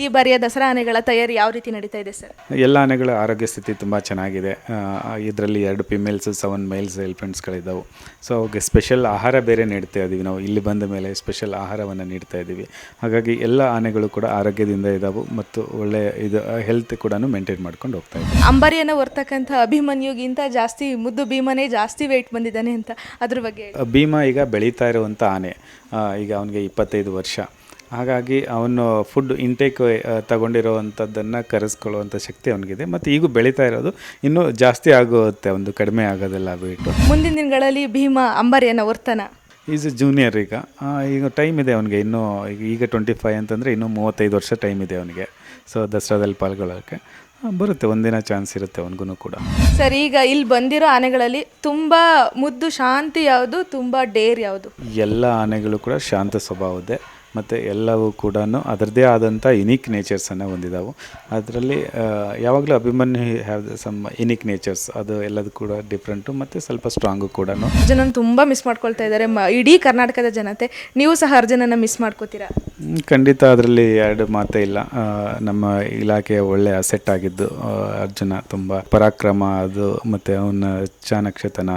ಈ ಬಾರಿಯ ದಸರಾ ಆನೆಗಳ ತಯಾರಿ ಯಾವ ರೀತಿ ನಡೀತಾ ಇದೆ ಸರ್? ಎಲ್ಲ ಆನೆಗಳ ಆರೋಗ್ಯ ಸ್ಥಿತಿ ತುಂಬ ಚೆನ್ನಾಗಿದೆ. ಇದರಲ್ಲಿ ಎರಡು ಫಿಮೇಲ್ಸ್ ಸೆವೆನ್ ಮೇಲ್ಸ್ ಎಲಿಫೆಂಟ್ಸ್ಗಳಿದ್ದಾವೆ ಸೊ ಅವ್ಗೆ ಸ್ಪೆಷಲ್ ಆಹಾರ ಬೇರೆ ನೀಡ್ತಾ ಇದ್ದೀವಿ ನಾವು. ಇಲ್ಲಿ ಬಂದ ಮೇಲೆ ಸ್ಪೆಷಲ್ ಆಹಾರವನ್ನು ನೀಡ್ತಾ ಇದ್ದೀವಿ ಹಾಗಾಗಿ ಎಲ್ಲ ಆನೆಗಳು ಕೂಡ ಆರೋಗ್ಯದಿಂದ ಇದ್ದಾವೆ ಮತ್ತು ಒಳ್ಳೆಯ ಇದು ಹೆಲ್ತ್ ಕೂಡ ಮೇಂಟೈನ್ ಮಾಡ್ಕೊಂಡು ಹೋಗ್ತಾ ಇದ್ದೀವಿ ಅಂಬಾರಿಯನ್ನು ಹೊರ್ತಕ್ಕಂಥ ಅಭಿಮನ್ಯುಗಿಂತ ಜಾಸ್ತಿ ಮುದ್ದು ಭೀಮನೇ ಜಾಸ್ತಿ ವೆಯ್ಟ್ ಬಂದಿದ್ದಾನೆ ಅಂತ ಅದ್ರ ಬಗ್ಗೆ. ಭೀಮ ಈಗ ಬೆಳೀತಾ ಇರುವಂಥ ಆನೆ. ಈಗ ಅವನಿಗೆ ಇಪ್ಪತ್ತೈದು ವರ್ಷ. ಹಾಗಾಗಿ ಅವನು ಫುಡ್ ಇಂಟೇಕ್ ತಗೊಂಡಿರೋವಂಥದ್ದನ್ನು ಕರೆಸ್ಕೊಳ್ಳುವಂಥ ಶಕ್ತಿ ಅವನಿಗಿದೆ. ಮತ್ತು ಈಗ ಬೆಳೀತಾ ಇರೋದು ಇನ್ನೂ ಜಾಸ್ತಿ ಆಗುತ್ತೆ ಒಂದು ಕಡಿಮೆ ಆಗೋದಿಲ್ಲ ಬಿಟ್ಟು. ಮುಂದಿನ ದಿನಗಳಲ್ಲಿ ಭೀಮ ಅಂಬಾರಿಯನ್ನು ವರ್ತನ. ಈಸ್ ಜೂನಿಯರ್ ಈಗ. ಈಗ ಟೈಮ್ ಇದೆ ಅವನಿಗೆ ಇನ್ನೂ ಈಗ ಈಗ ಟ್ವೆಂಟಿ ಫೈವ್ ಅಂತಂದರೆ ಇನ್ನೂ ಮೂವತ್ತೈದು ವರ್ಷ ಟೈಮ್ ಇದೆ ಅವನಿಗೆ. ಸೊ ದಸರಾದಲ್ಲಿ ಪಾಲ್ಗೊಳ್ಳೋಕ್ಕೆ ಬರುತ್ತೆ ಒಂದಿನ ಚಾನ್ಸ್ ಇರುತ್ತೆ ಅವನಿಗೂ ಕೂಡ. ಸರ್ ಈಗ ಇಲ್ಲಿ ಬಂದಿರೋ ಆನೆಗಳಲ್ಲಿ ತುಂಬ ಮುದ್ದು ಶಾಂತಿ ಯಾವುದು ತುಂಬ ಡೇರ್ ಯಾವುದು? ಎಲ್ಲ ಆನೆಗಳು ಕೂಡ ಶಾಂತ ಸ್ವಭಾವದ್ದೇ ಮತ್ತು ಎಲ್ಲವೂ ಕೂಡ ಅದರದ್ದೇ ಆದಂಥ ಯುನೀಕ್ ನೇಚರ್ಸನ್ನು ಹೊಂದಿದಾವೆ. ಅದರಲ್ಲಿ ಯಾವಾಗಲೂ Abhimanyu have some unique natures ಅದು ಎಲ್ಲದೂ ಕೂಡ ಡಿಫ್ರೆಂಟು ಮತ್ತು ಸ್ವಲ್ಪ ಸ್ಟ್ರಾಂಗು ಕೂಡ ಅರ್ಜುನನ ತುಂಬ ಮಿಸ್ ಮಾಡ್ಕೊಳ್ತಾ ಇದ್ದಾರೆ. ಮ ಇಡೀ ಕರ್ನಾಟಕದ ಜನತೆ ನೀವು ಸಹ ಅರ್ಜುನನ ಮಿಸ್ ಮಾಡ್ಕೋತೀರಾ? ಖಂಡಿತ ಅದರಲ್ಲಿ ಎರಡು ಮಾತೇ ಇಲ್ಲ. ನಮ್ಮ ಇಲಾಖೆಯ ಒಳ್ಳೆಯ ಅಸೆಟ್ ಆಗಿದ್ದು ಅರ್ಜುನ ತುಂಬ ಪರಾಕ್ರಮ ಅದು ಮತ್ತು ಅವನ ಚಾಣಕ್ಷತನ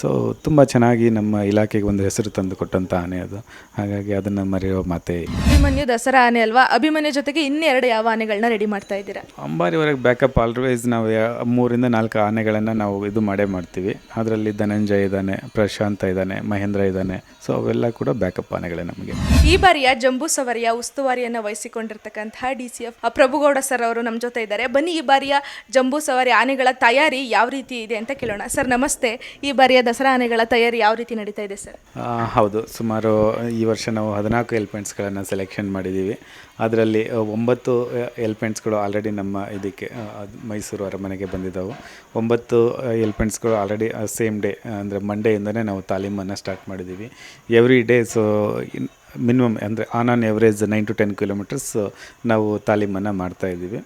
ಸೊ ತುಂಬ ಚೆನ್ನಾಗಿ ನಮ್ಮ ಇಲಾಖೆಗೆ ಒಂದು ಹೆಸರು ತಂದು ಕೊಟ್ಟಂತ ಆನೆ ಅದು. ಹಾಗಾಗಿ ಅದನ್ನು ಮರೆಯೋ ಮಾತೇ ಇಲ್ಲ ಅಭಿಮನ್ಯು ದಸರಾ ಆನೆ ಅಲ್ವಾ? ಅಭಿಮನ್ಯು ಜೊತೆಗೆ ಇನ್ನೆರಡು ಯಾವ ಆನೆಗಳನ್ನ ರೆಡಿ ಮಾಡ್ತಾ ಇದ್ದೀರಾ? ಅಂಬಾರಿವರೆಗೆ ಬ್ಯಾಕಪ್ ಆಲ್ವೇಸ್ ನಾವು ಯಾ- ಮೂರಿಂದ ನಾಲ್ಕು ಆನೆಗಳನ್ನು ನಾವು ಇದು ಮಾಡೇ ಮಾಡ್ತೀವಿ. ಅದರಲ್ಲಿ ಧನಂಜಯ ಇದ್ದಾನೆ ಪ್ರಶಾಂತ ಇದ್ದಾನೆ ಮಹೇಂದ್ರ ಇದ್ದಾನೆ. ಸೊ ಅವೆಲ್ಲ ಕೂಡ ಬ್ಯಾಕಪ್ ಆನೆಗಳೇ ನಮಗೆ. ಈ ಬಾರಿಯ ಜಂಬೂ ಸವಾರಿಯ ಉಸ್ತುವಾರಿಯನ್ನು ವಹಿಸಿಕೊಂಡಿರ್ತಕ್ಕಂತಹ D C F Prabhugowda sir ಅವರು ನಮ್ಮ ಜೊತೆ ಇದ್ದಾರೆ. ಬನ್ನಿ ಈ ಬಾರಿಯ ಜಂಬೂ ಸವಾರಿ ಆನೆಗಳ ತಯಾರಿ ಯಾವ ರೀತಿ ಇದೆ ಅಂತ ಕೇಳೋಣ. ಸರ್ ನಮಸ್ತೆ. ಈ ಬಾರಿಯ ದಸರಾ ಆನೆಗಳ ತಯಾರಿ ಯಾವ ರೀತಿ ನಡೀತಾ ಇದೆ ಸರ್ ಆ, ಹೌದು. ಸುಮಾರು ಈ ವರ್ಷ ನಾವು ಹದಿನಾಲ್ಕು ಎಲಿಫೆಂಟ್ಸ್ಗಳನ್ನು ಸೆಲೆಕ್ಷನ್ ಮಾಡಿದ್ದೀವಿ ಅದರಲ್ಲಿ ಒಂಬತ್ತು ಎಲಿಮೆಂಟ್ಸ್ಗಳು ಆಲ್ರೆಡಿ ನಮ್ಮ ಇದಕ್ಕೆ ಮೈಸೂರು ಅರಮನೆಗೆ ಬಂದಿದ್ದಾವೆ. ಒಂಬತ್ತು ಎಲಿಮೆಂಟ್ಸ್ಗಳು ಆಲ್ರೆಡಿ ಸೇಮ್ ಡೇ ಅಂದರೆ ಮಂಡೆಯಿಂದನೇ ನಾವು ತಾಲೀಮನ್ನು ಸ್ಟಾರ್ಟ್ ಮಾಡಿದ್ದೀವಿ ಎವ್ರಿ ಡೇ ಸೊ ಮಿನಿಮಮ್ ಅಂದರೆ on on average nine to ten kilometres ನಾವು ತಾಲೀಮನ್ನು ಮಾಡ್ತಾ ಇದ್ದೀವಿ.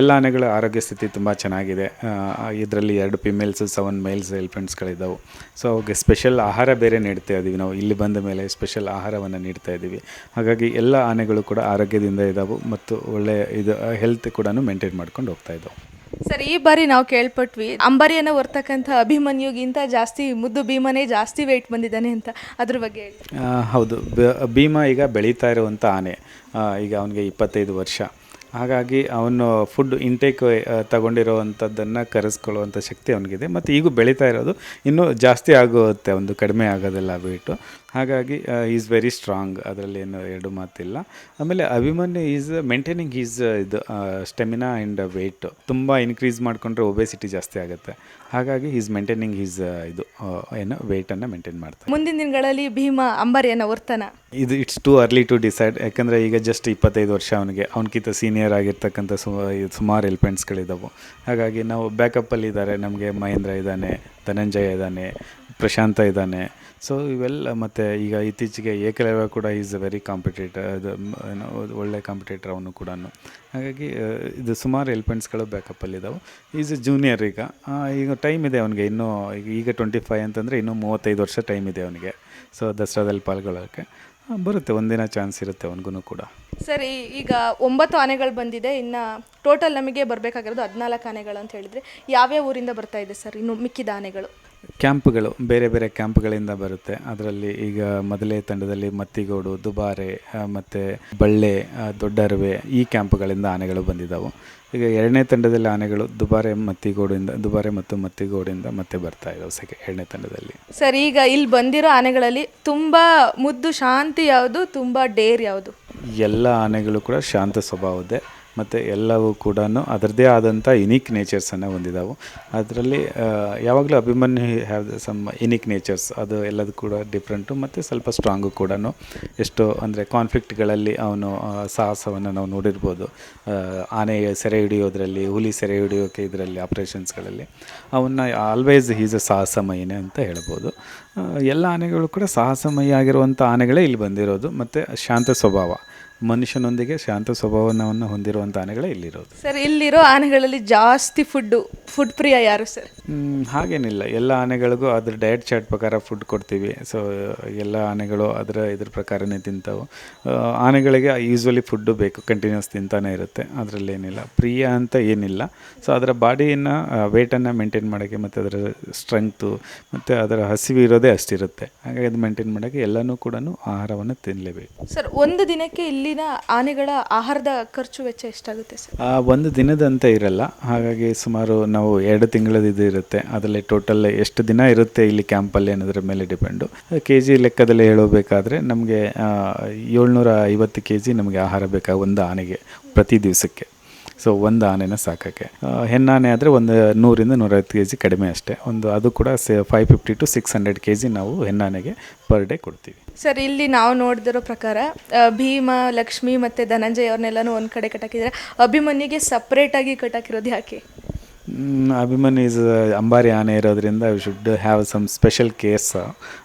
ಎಲ್ಲ ಆನೆಗಳ ಆರೋಗ್ಯ ಸ್ಥಿತಿ ತುಂಬ ಚೆನ್ನಾಗಿದೆ. ಇದರಲ್ಲಿ ಎರಡು ಫಿಮೇಲ್ಸ್ ಸೆವೆನ್ ಮೇಲ್ಸ್ ಎಲಿಫೆಂಟ್ಸ್ಗಳಿದ್ದಾವೆ ಸೊ ಅವಾಗ ಸ್ಪೆಷಲ್ ಆಹಾರ ಬೇರೆ ನೀಡ್ತಾ ಇದ್ದೀವಿ ನಾವು. ಇಲ್ಲಿ ಬಂದ ಮೇಲೆ ಸ್ಪೆಷಲ್ ಆಹಾರವನ್ನು ನೀಡ್ತಾ ಇದ್ದೀವಿ ಹಾಗಾಗಿ ಎಲ್ಲ ಆನೆಗಳು ಕೂಡ ಆರೋಗ್ಯದಿಂದ ಇದ್ದಾವೆ ಮತ್ತು ಒಳ್ಳೆಯ ಇದು ಹೆಲ್ತ್ ಕೂಡ ಮೇಂಟೈನ್ ಮಾಡ್ಕೊಂಡು ಹೋಗ್ತಾ ಇದ್ದಾವೆ ಸರ್, ಈ ಬಾರಿ ನಾವು ಕೇಳ್ಪಟ್ವಿ. ಅಂಬಾರಿಯನ್ನು ಹೊರ್ತಕ್ಕಂಥ ಅಭಿಮನ್ಯುಗಿಂತ ಜಾಸ್ತಿ, ಮುದ್ದು ಭೀಮನೇ ಜಾಸ್ತಿ ವೆಯ್ಟ್ ಬಂದಿದ್ದಾನೆ ಅಂತ ಅದ್ರ ಬಗ್ಗೆ ಹೌದು. ಭೀಮ ಈಗ ಬೆಳೀತಾ ಇರುವಂಥ ಆನೆ. ಈಗ ಅವನಿಗೆ ಇಪ್ಪತ್ತೈದು ವರ್ಷ. ಹಾಗಾಗಿ ಅವನು ಫುಡ್ ಇಂಟೇಕ್ ತಗೊಂಡಿರೋವಂಥದ್ದನ್ನು ಕರೆಸ್ಕೊಳ್ಳುವಂಥ ಶಕ್ತಿ ಅವನಿಗಿದೆ. ಮತ್ತು ಈಗ ಬೆಳೀತಾ ಇರೋದು. ಇನ್ನೂ ಜಾಸ್ತಿ ಆಗುತ್ತೆ, ಒಂದು ಕಡಿಮೆ ಆಗೋದಿಲ್ಲ ವೆಯ್ಟು ಹಾಗಾಗಿ ಈಸ್ ವೆರಿ ಸ್ಟ್ರಾಂಗ್ ಅದರಲ್ಲಿ ಏನು ಎರಡು ಮಾತಿಲ್ಲ. ಆಮೇಲೆ ಅಭಿಮನ್ಯು ಈಸ್ ಮೇಂಟೈನಿಂಗ್ ಈಸ್ ಇದು ಸ್ಟೆಮಿನಾ ಆ್ಯಂಡ್ ವೆಯ್ಟ್ ತುಂಬ ಇನ್ಕ್ರೀಸ್ ಮಾಡಿಕೊಂಡ್ರೆ ಒಬೆಸಿಟಿ ಜಾಸ್ತಿ ಆಗುತ್ತೆ. ಹಾಗಾಗಿ ಈಸ್ ಮೇಂಟೈನಿಂಗ್ ಈಸ್ ಇದು ಏನು ವೆಯ್ಟನ್ನು ಮೇಂಟೈನ್ ಮಾಡ್ತಾರೆ. ಮುಂದಿನ ದಿನಗಳಲ್ಲಿ ಭೀಮ ಅಂಬಾರಿಯನ್ನು ವರ್ತನ. ಇದು it's too early to decide ಯಾಕಂದರೆ ಈಗ ಜಸ್ಟ್ ಇಪ್ಪತ್ತೈದು ವರ್ಷ ಅವನಿಗೆ. ಅವನಕ್ಕಿಂತ ಸೀನಿಯರ್ ಆಗಿರ್ತಕ್ಕಂಥ ಸುಮಾರು ಎಲಿಫೆಂಟ್ಸ್ಗಳಿದ್ದಾವೆ ಹಾಗಾಗಿ ನಾವು ಬ್ಯಾಕಪ್ಪಲ್ಲಿ ಇದ್ದಾರೆ. ನಮಗೆ ಮಹೇಂದ್ರ ಇದ್ದಾನೆ ಧನಂಜಯ ಇದ್ದಾನೆ ಪ್ರಶಾಂತ ಇದ್ದಾನೆ. ಸೊ ಇವೆಲ್ಲ ಮತ್ತು ಈಗ ಇತ್ತೀಚೆಗೆ ಏಕಲವ್ಯ ಕೂಡ ಈಸ್ ಅ ವೆರಿ ಕಾಂಪಿಟೇಟರ್ ಅದು ಏನೋ, ಒಳ್ಳೆ ಕಾಂಪಿಟೇಟರ್ ಅವನು ಕೂಡ ಹಾಗಾಗಿ ಇದು ಸುಮಾರು ಎಲಿಫೆಂಟ್ಸ್ಗಳು ಬ್ಯಾಕಪ್ಪಲ್ಲಿದ್ದಾವೆ ಈಸ್ ಜೂನಿಯರ್ ಈಗ. ಈಗ ಟೈಮ್ ಇದೆ ಅವನಿಗೆ. ಇನ್ನೂ, ಈಗ ಟ್ವೆಂಟಿ ಫೈವ್ ಅಂತಂದರೆ ಇನ್ನೂ ಮೂವತ್ತೈದು ವರ್ಷ ಟೈಮ್ ಇದೆ ಅವನಿಗೆ. ಸೊ ದಸರಾದಲ್ಲಿ ಪಾಲ್ಗೊಳ್ಳೋಕ್ಕೆ ಬರುತ್ತೆ. ಒಂದಿನ ಚಾನ್ಸ್ ಇರುತ್ತೆ ಅವನಿಗೂ ಕೂಡ. ಸರಿ, ಈಗ ಒಂಬತ್ತು ಆನೆಗಳು ಬಂದಿದೆ. ಇನ್ನು ಟೋಟಲ್ ನಮಗೆ ಬರಬೇಕಾಗಿರೋದು ಹದಿನಾಲ್ಕು ಆನೆಗಳು ಅಂತ ಹೇಳಿದರೆ, ಯಾವ್ಯಾವ ಊರಿಂದ ಬರ್ತಾ ಇದೆ ಸರ್? ಇನ್ನು ಮಿಕ್ಕಿದ ಆನೆಗಳು. ಕ್ಯಾಂಪ್ಗಳು ಬೇರೆ ಬೇರೆ ಕ್ಯಾಂಪ್ಗಳಿಂದ ಬರುತ್ತೆ. ಅದರಲ್ಲಿ ಈಗ ಮೊದಲೇ ತಂಡದಲ್ಲಿ ಮತ್ತಿಗೋಡು ದುಬಾರೆ ಮತ್ತು ಬಳ್ಳೆ ದೊಡ್ಡರುವೆ ಈ ಕ್ಯಾಂಪ್ಗಳಿಂದ ಆನೆಗಳು ಬಂದಿದ್ದಾವೆ ಈಗ ಎರಡನೇ ತಂಡದಲ್ಲಿ ಆನೆಗಳು ದುಬಾರೆ ಮತ್ತಿಗೋಡಿಂದ ದುಬಾರೆ ಮತ್ತು ಮತ್ತಿಗೋಡಿಂದ ಮತ್ತೆ ಬರ್ತಾ ಇದ್ದಾವೆ ಸೆಕೆ ಎರಡನೇ ತಂಡದಲ್ಲಿ. ಸರ್ ಈಗ ಇಲ್ಲಿ ಬಂದಿರೋ ಆನೆಗಳಲ್ಲಿ ತುಂಬ ಮುದ್ದು ಶಾಂತಿ ಯಾವುದು ತುಂಬ ಡೇರ್ ಯಾವುದು? ಎಲ್ಲ ಆನೆಗಳು ಕೂಡ ಶಾಂತ ಸ್ವಭಾವದ್ದೇ. ಮತ್ತು ಎಲ್ಲವೂ ಕೂಡ ಅದರದ್ದೇ ಆದಂಥ ಯುನೀಕ್ ನೇಚರ್ಸನ್ನು ಹೊಂದಿದಾವೆ. ಅದರಲ್ಲಿ ಯಾವಾಗಲೂ Abhimanyu have some unique natures ಅದು ಎಲ್ಲದೂ ಕೂಡ ಡಿಫ್ರೆಂಟು ಮತ್ತು ಸ್ವಲ್ಪ ಸ್ಟ್ರಾಂಗು ಕೂಡ ಎಷ್ಟೋ ಅಂದರೆ ಕಾನ್ಫ್ಲಿಕ್ಟ್ಗಳಲ್ಲಿ ಅವನು ಸಾಹಸವನ್ನು ನಾವು ನೋಡಿರ್ಬೋದು. ಆನೆ ಸೆರೆ ಹಿಡಿಯೋದ್ರಲ್ಲಿ, ಹುಲಿ ಸೆರೆ ಹಿಡಿಯೋಕೆ ಇದರಲ್ಲಿ ಆಪ್ರೇಷನ್ಸ್ಗಳಲ್ಲಿ ಅವನ್ನ ಆಲ್ವೇಸ್ ಈಸ್ ಅ ಸಾಹಸಮಯನೇ ಅಂತ ಹೇಳ್ಬೋದು. ಎಲ್ಲ ಆನೆಗಳು ಕೂಡ ಸಾಹಸಮಯ ಆಗಿರುವಂಥ ಆನೆಗಳೇ ಇಲ್ಲಿ ಬಂದಿರೋದು. ಮತ್ತು ಶಾಂತ ಸ್ವಭಾವ. ಮನುಷ್ಯನೊಂದಿಗೆ ಶಾಂತ ಸ್ವಭಾವವನ್ನು ಹೊಂದಿರುವಂಥ ಆನೆಗಳೇ ಇಲ್ಲಿರೋದು. ಸರ್ ಇಲ್ಲಿರೋ ಆನೆಗಳಲ್ಲಿ ಜಾಸ್ತಿ ಫುಡ್ಡು ಫುಡ್ ಪ್ರಿಯ ಯಾರು ಸರ್ ಹಾಗೇನಿಲ್ಲ. ಎಲ್ಲ ಆನೆಗಳಿಗೂ ಅದ್ರ ಡಯಟ್ ಚಾರ್ಟ್ ಪ್ರಕಾರ ಫುಡ್ ಕೊಡ್ತೀವಿ. ಸೊ ಎಲ್ಲ ಆನೆಗಳು ಅದರ ಇದ್ರ ಪ್ರಕಾರನೇ ತಿಂತಾವೆ. ಆ, ಆನೆಗಳಿಗೆ ಯೂಸ್ವಲಿ ಫುಡ್ಡು ಬೇಕು ಕಂಟಿನ್ಯೂಸ್ ತಿಂತಾನೆ ಇರುತ್ತೆ. ಅದರಲ್ಲಿ ಏನಿಲ್ಲ ಪ್ರಿಯ ಅಂತ ಏನಿಲ್ಲ. ಸೊ ಅದರ ಬಾಡಿಯನ್ನು ವೇಟನ್ನು ಮೇಂಟೈನ್ ಮಾಡೋಕ್ಕೆ ಮತ್ತು ಅದರ ಸ್ಟ್ರೆಂಗ್ತು ಮತ್ತು ಅದರ ಹಸಿವು ಇರೋದೇ ಅಷ್ಟಿರುತ್ತೆ. ಹಾಗಾಗಿ ಅದು ಮೇಂಟೈನ್ ಮಾಡೋಕ್ಕೆ ಎಲ್ಲನೂ ಕೂಡ ಆಹಾರವನ್ನು ತಿನ್ನಲೇಬೇಕು ಸರ್ ಒಂದು ದಿನಕ್ಕೆ ಇಲ್ಲಿನ ಆನೆಗಳ ಆಹಾರದ ಖರ್ಚು ವೆಚ್ಚ ಎಷ್ಟಾಗುತ್ತೆ ಸರ್ ಆ, ಒಂದು ದಿನದಂತೆ ಇರಲ್ಲ. ಹಾಗಾಗಿ ಸುಮಾರು ನಾವು ಎರಡು ತಿಂಗಳದ್ದು ಇದು ಇರುತ್ತೆ. ಅದರಲ್ಲಿ ಟೋಟಲ್ ಎಷ್ಟು ದಿನ ಇರುತ್ತೆ ಇಲ್ಲಿ ಕ್ಯಾಂಪಲ್ಲಿ ಅನ್ನೋದ್ರ ಮೇಲೆ ಡಿಪೆಂಡು ಕೆ ಜಿ ಲೆಕ್ಕದಲ್ಲಿ ಹೇಳಬೇಕಾದ್ರೆ ನಮಗೆ ಏಳ್ನೂರ ಐವತ್ತು ಕೆ ಜಿ ನಮಗೆ ಆಹಾರ ಬೇಕಾಗ ಒಂದು ಆನೆಗೆ ಪ್ರತಿ ದಿವಸಕ್ಕೆ. ಸೊ ಒಂದು ಆನೆನ ಸಾಕೋಕ್ಕೆ. ಹೆಣ್ಣಾನೆ ಆದರೆ ಒಂದು ನೂರಿಂದ ನೂರೈವತ್ತು ಕೆ ಜಿ ಕಡಿಮೆ ಅಷ್ಟೇ. ಒಂದು, ಅದು ಕೂಡ five fifty to six hundred K G ನಾವು ಹೆಣ್ಣಾನೆಗೆ ಪರ್ ಡೇ ಕೊಡ್ತೀವಿ. ಸರ್, ಇಲ್ಲಿ ನಾವು ನೋಡಿದಿರೋ ಪ್ರಕಾರ ಭೀಮ, ಲಕ್ಷ್ಮಿ ಮತ್ತು ಧನಂಜಯ ಅವ್ರನ್ನೆಲ್ಲನೂ ಒಂದು ಕಡೆ ಕಟ್ಟಾಕಿದ್ದಾರೆ ಅಭಿಮನ್ಯುಗೆ ಸಪ್ರೇಟಾಗಿ ಕಟ್ಟಾಕಿರೋದು ಯಾಕೆ? ಅಭಿಮನ್ಯು ಇಸ್ ಅಂಬಾರಿ ಆನೆ ಇರೋದ್ರಿಂದ we should have some special cares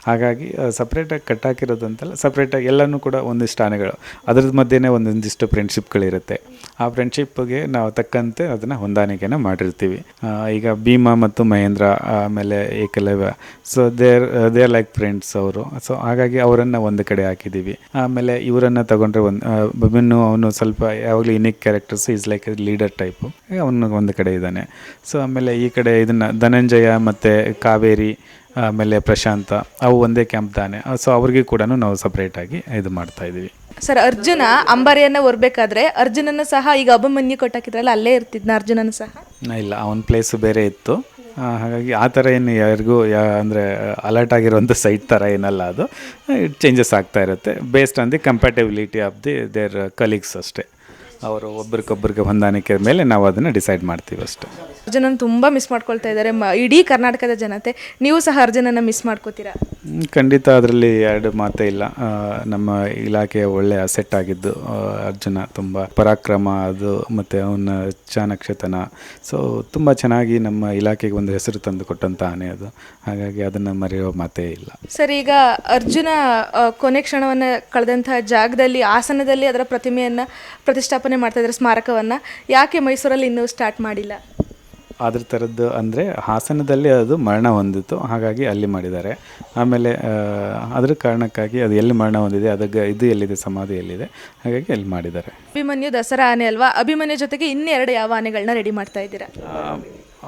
ಹಾಗಾಗಿ ಸಪ್ರೇಟಾಗಿ ಕಟ್ಟಾಕಿರೋದಂತಲ್ಲ ಸಪ್ರೇಟಾಗಿ ಎಲ್ಲನೂ ಕೂಡ ಒಂದಿಷ್ಟು ಆನೆಗಳು. ಅದ್ರದ್ದು ಮಧ್ಯೆ ಒಂದೊಂದಿಷ್ಟು ಫ್ರೆಂಡ್ಶಿಪ್ಗಳಿರುತ್ತೆ ಆ ಫ್ರೆಂಡ್ಶಿಪ್ಗೆ ನಾವು ತಕ್ಕಂತೆ ಅದನ್ನು ಹೊಂದಾಣಿಕೆನ ಮಾಡಿರ್ತೀವಿ. ಈಗ ಭೀಮಾ ಮತ್ತು ಮಹೇಂದ್ರ ಆಮೇಲೆ Ekalavya. So there there like friends ಅವರು. ಸೊ ಹಾಗಾಗಿ ಅವರನ್ನು ಒಂದು ಕಡೆ ಹಾಕಿದ್ದೀವಿ ಆಮೇಲೆ ಇವರನ್ನು ತಗೊಂಡ್ರೆ ಒಂದು ಬಬಿನ್ನು ಅವನು ಸ್ವಲ್ಪ ಯಾವಾಗಲೂ unique characters is like leader type ಅವನು ಒಂದು ಕಡೆ ಇದ್ದಾನೆ. ಸೊ ಆಮೇಲೆ ಈ ಕಡೆ ಇದನ್ನು ಧನಂಜಯ ಮತ್ತು ಕಾವೇರಿ ಆಮೇಲೆ ಪ್ರಶಾಂತ ಅವು ಒಂದೇ ಕ್ಯಾಂಪ್ ತಾನೆ. ಸೊ ಅವ್ರಿಗೆ ಕೂಡ ನಾವು ಸಪ್ರೇಟಾಗಿ ಇದು ಮಾಡ್ತಾ ಇದ್ದೀವಿ. ಸರ್ ಅರ್ಜುನ ಅಂಬಾರಿಯನ್ನು ಹೊರಬೇಕಾದ್ರೆ ಅರ್ಜುನನ ಸಹ ಈಗ ಅಭಿಮನ್ಯು ಕೊಟ್ಟಾಕಿದ್ರಲ್ಲ ಅಲ್ಲೇ ಇರ್ತಿದ್ನ ಅರ್ಜುನನ ಸಹ? ಇಲ್ಲ ಅವನ ಪ್ಲೇಸು ಬೇರೆ ಇತ್ತು. ಹಾಗಾಗಿ ಆ ಥರ ಏನು ಯಾರಿಗೂ ಯಾ ಅಂದರೆ ಅಲರ್ಟ್ ಆಗಿರುವಂಥ ಸೈಟ್ ಥರ ಏನಲ್ಲ ಅದು. ಚೇಂಜಸ್ ಆಗ್ತಾ ಇರುತ್ತೆ. Based on the compatibility of the their colleagues ಅಷ್ಟೇ. ಅವರು ಒಬ್ರಿಗೊಬ್ರಿಗೆ ಹೊಂದಾಣಿಕೆ ಮೇಲೆ ನಾವು ಅದನ್ನು ಡಿಸೈಡ್ ಮಾಡ್ತೀವಿ ಅಷ್ಟೇ. ಅರ್ಜುನನ್ ತುಂಬ ಮಿಸ್ ಮಾಡ್ಕೊಳ್ತಾ ಇದ್ದಾರೆ. ಮ ಇಡೀ ಕರ್ನಾಟಕದ ಜನತೆ ನೀವು ಸಹ ಅರ್ಜುನನ ಮಿಸ್ ಮಾಡ್ಕೋತೀರಾ? ಹ್ಮ್, ಖಂಡಿತ ಅದರಲ್ಲಿ ಎರಡು ಮಾತೇ ಇಲ್ಲ. ಆ, ನಮ್ಮ ಇಲಾಖೆಯ ಒಳ್ಳೆ ಅಸೆಟ್ ಆಗಿದ್ದು ಆ, ಅರ್ಜುನ ತುಂಬ ಪರಾಕ್ರಮ ಅದು ಮತ್ತು ಅವನ ಚಾಣಕ್ಷತನ ಸೊ ತುಂಬ ಚೆನ್ನಾಗಿ ನಮ್ಮ ಇಲಾಖೆಗೆ ಒಂದು ಹೆಸರು ತಂದು ಕೊಟ್ಟಂತ ಆನೆ ಅದು. ಹಾಗಾಗಿ ಅದನ್ನು ಮರೆಯೋ ಮಾತೇ ಇಲ್ಲ. ಸರ್ ಈಗ ಅರ್ಜುನ ಆ, ಕೊನೆ ಕ್ಷಣವನ್ನು ಕಳೆದಂತಹ ಜಾಗದಲ್ಲಿ ಆಸನದಲ್ಲಿ ಅದರ ಪ್ರತಿಮೆಯನ್ನು ಪ್ರತಿಷ್ಠಾಪನೆ ಮಾಡ್ತಾ ಇದ್ದಾರೆ ಸ್ಮಾರಕವನ್ನು. ಯಾಕೆ ಮೈಸೂರಲ್ಲಿ ಇನ್ನೂ ಸ್ಟಾರ್ಟ್ ಮಾಡಿಲ್ಲ? ಅದ್ರ ಥರದ್ದು ಅಂದರೆ ಹಾಸನದಲ್ಲಿ ಅದು ಮರಣ ಹೊಂದಿತ್ತು. ಹಾಗಾಗಿ ಅಲ್ಲಿ ಮಾಡಿದ್ದಾರೆ. ಆಮೇಲೆ ಅದರ ಕಾರಣಕ್ಕಾಗಿ ಅದು ಎಲ್ಲಿ ಮರಣ ಹೊಂದಿದೆ ಅದಕ್ಕೆ ಇದು ಎಲ್ಲಿದೆ ಸಮಾಧಿ ಎಲ್ಲಿದೆ ಹಾಗಾಗಿ ಅಲ್ಲಿ ಮಾಡಿದ್ದಾರೆ. ಅಭಿಮನ್ಯು ದಸರಾ ಆನೆ ಅಲ್ವಾ? ಅಭಿಮನ್ಯು ಜೊತೆಗೆ ಇನ್ನೆರಡು ಯಾವ ಆನೆಗಳನ್ನ ರೆಡಿ ಮಾಡ್ತಾ ಇದ್ದೀರಾ?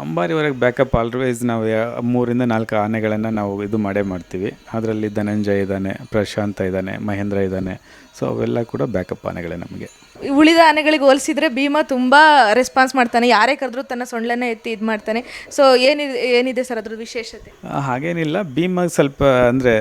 ಅಂಬಾರಿವರೆಗೆ ಬ್ಯಾಕಪ್ ಆಲ್ವೇಸ್ ನಾವು ಮೂರಿಂದ ನಾಲ್ಕು ಆನೆಗಳನ್ನು ನಾವು ಇದು ಮಾಡೇ ಮಾಡ್ತೀವಿ. ಅದರಲ್ಲಿ ಧನಂಜಯ ಇದ್ದಾನೆ ಪ್ರಶಾಂತ ಇದ್ದಾನೆ ಮಹೇಂದ್ರ ಇದ್ದಾನೆ. ಸೊ ಅವೆಲ್ಲ ಕೂಡ ಬ್ಯಾಕಪ್ ಆನೆಗಳೇ ನಮಗೆ. ಉಳಿದ ಆನೆಗಳಿಗೆ ಹೋಲಿಸಿದ್ರೆ ಭೀಮ ತುಂಬ ರೆಸ್ಪಾನ್ಸ್ ಮಾಡ್ತಾನೆ. ಯಾರೇ ಕರೆದ್ರೂ ತನ್ನ ಸೊಂಡ್ಲನ್ನ ಎತ್ತಿ ಇದು ಮಾಡ್ತಾನೆ. ಸೊ ಏನಿದೆ ಏನಿದೆ ಸರ್ ಅದ್ರ ವಿಶೇಷತೆ? ಹಾಗೇನಿಲ್ಲ. ಭೀಮ ಸ್ವಲ್ಪ, ಅಂದರೆ,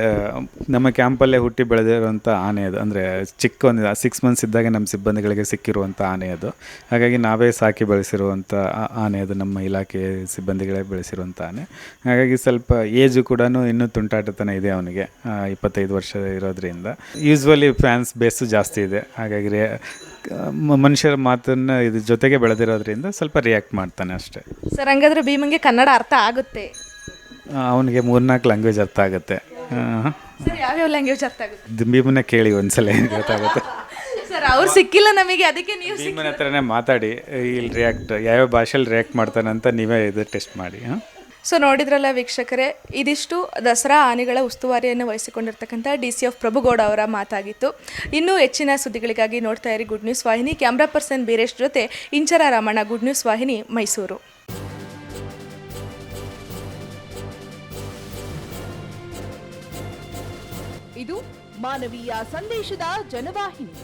ನಮ್ಮ ಕ್ಯಾಂಪಲ್ಲೇ ಹುಟ್ಟಿ ಬೆಳೆದಿರುವಂಥ ಆನೆ ಅದು. ಅಂದರೆ, ಚಿಕ್ಕ ಒಂದು ಸಿಕ್ಸ್ ಮಂತ್ಸ್ ಇದ್ದಾಗ ನಮ್ಮ ಸಿಬ್ಬಂದಿಗಳಿಗೆ ಸಿಕ್ಕಿರುವಂಥ ಆನೆ ಅದು. ಹಾಗಾಗಿ ನಾವೇ ಸಾಕಿ ಬೆಳೆಸಿರುವಂಥ ಆನೆ ಅದು ನಮ್ಮ ಇಲಾಖೆ ಸಿಬ್ಬಂದಿಗಳೇ ಬೆಳೆಸಿರುವಂಥ ಆನೆ. ಹಾಗಾಗಿ ಸ್ವಲ್ಪ ಏಜು ಕೂಡ ಇನ್ನೂ ತುಂಟಾಟತನ ಇದೆ ಅವನಿಗೆ ಇಪ್ಪತ್ತೈದು ವರ್ಷ ಇರೋದ್ರಿಂದ. ಯೂಸ್ವಲಿ ಫ್ಯಾನ್ಸ್ ಬೇಸು ಜಾಸ್ತಿ ಇದೆ. ಹಾಗಾಗಿ ಮನುಷ್ಯರ ಮಾತನ್ನ ಇದ್ರ ಜೊತೆಗೆ ಬೆಳೆದಿರೋದ್ರಿಂದ ಸ್ವಲ್ಪ ರಿಯಾಕ್ಟ್ ಮಾಡ್ತಾನೆ ಅಷ್ಟೇ. ಸರ್ ಹಂಗಾದ್ರೆ ಭೀಮಂಗೆ ಕನ್ನಡ ಅರ್ಥ ಆಗುತ್ತೆ. ಅವನಿಗೆ ಮೂರ್ನಾಲ್ಕು ಲ್ಯಾಂಗ್ವೇಜ್ ಅರ್ಥ ಆಗುತ್ತೆ. ಸರ್ ಯಾವ್ಯಾವ ಲ್ಯಾಂಗ್ವೇಜ್ ಅರ್ಥ ಆಗುತ್ತೆ? ಭೀಮನ್ನ ಕೇಳಿ ಒಂದ್ಸಲ ಗೊತ್ತಾಗುತ್ತೆ. ಸರ್ ಅವ್ರು ಸಿಕ್ಕಿಲ್ಲ ನಮಗೆ ಅದಕ್ಕೆ ನೀವು ಭೀಮನ ಹತ್ರನೇ ಮಾತಾಡಿ ಇಲ್ಲಿ ರಿಯಾಕ್ಟ್ ಯಾವ್ಯಾವ ಭಾಷೆಯಲ್ಲಿ ರಿಯಾಕ್ಟ್ ಮಾಡ್ತಾನೆ ಅಂತ ನೀವೇ ಇದು ಟೆಸ್ಟ್ ಮಾಡಿ ಹಾಂ? ಸೊ ನೋಡಿದ್ರಲ್ಲ ವೀಕ್ಷಕರೇ, ಇದಿಷ್ಟು ದಸರಾ ಆನೆಗಳ ಉಸ್ತುವಾರಿಯನ್ನು ವಹಿಸಿಕೊಂಡಿರ್ತಕ್ಕಂಥ ಡಿ ಸಿ ಎಫ್ ಪ್ರಭುಗೌಡ ಅವರ ಮಾತಾಗಿತ್ತು. ಇನ್ನೂ ಹೆಚ್ಚಿನ ಸುದ್ದಿಗಳಿಗಾಗಿ ನೋಡ್ತಾ ಇರಿ ಗುಡ್ ನ್ಯೂಸ್ ವಾಹಿನಿ. ಕ್ಯಾಮ್ರಾ ಪರ್ಸನ್ ಬೀರೇಶ್ ಜೊತೆ ಇಂಚರ ರಾಮಣ್ಣ ಗುಡ್ ನ್ಯೂಸ್ ವಾಹಿನಿ, ಮೈಸೂರು. ಇದು ಮಾನವೀಯ ಸಂದೇಶದ ಜನವಾಹಿನಿ.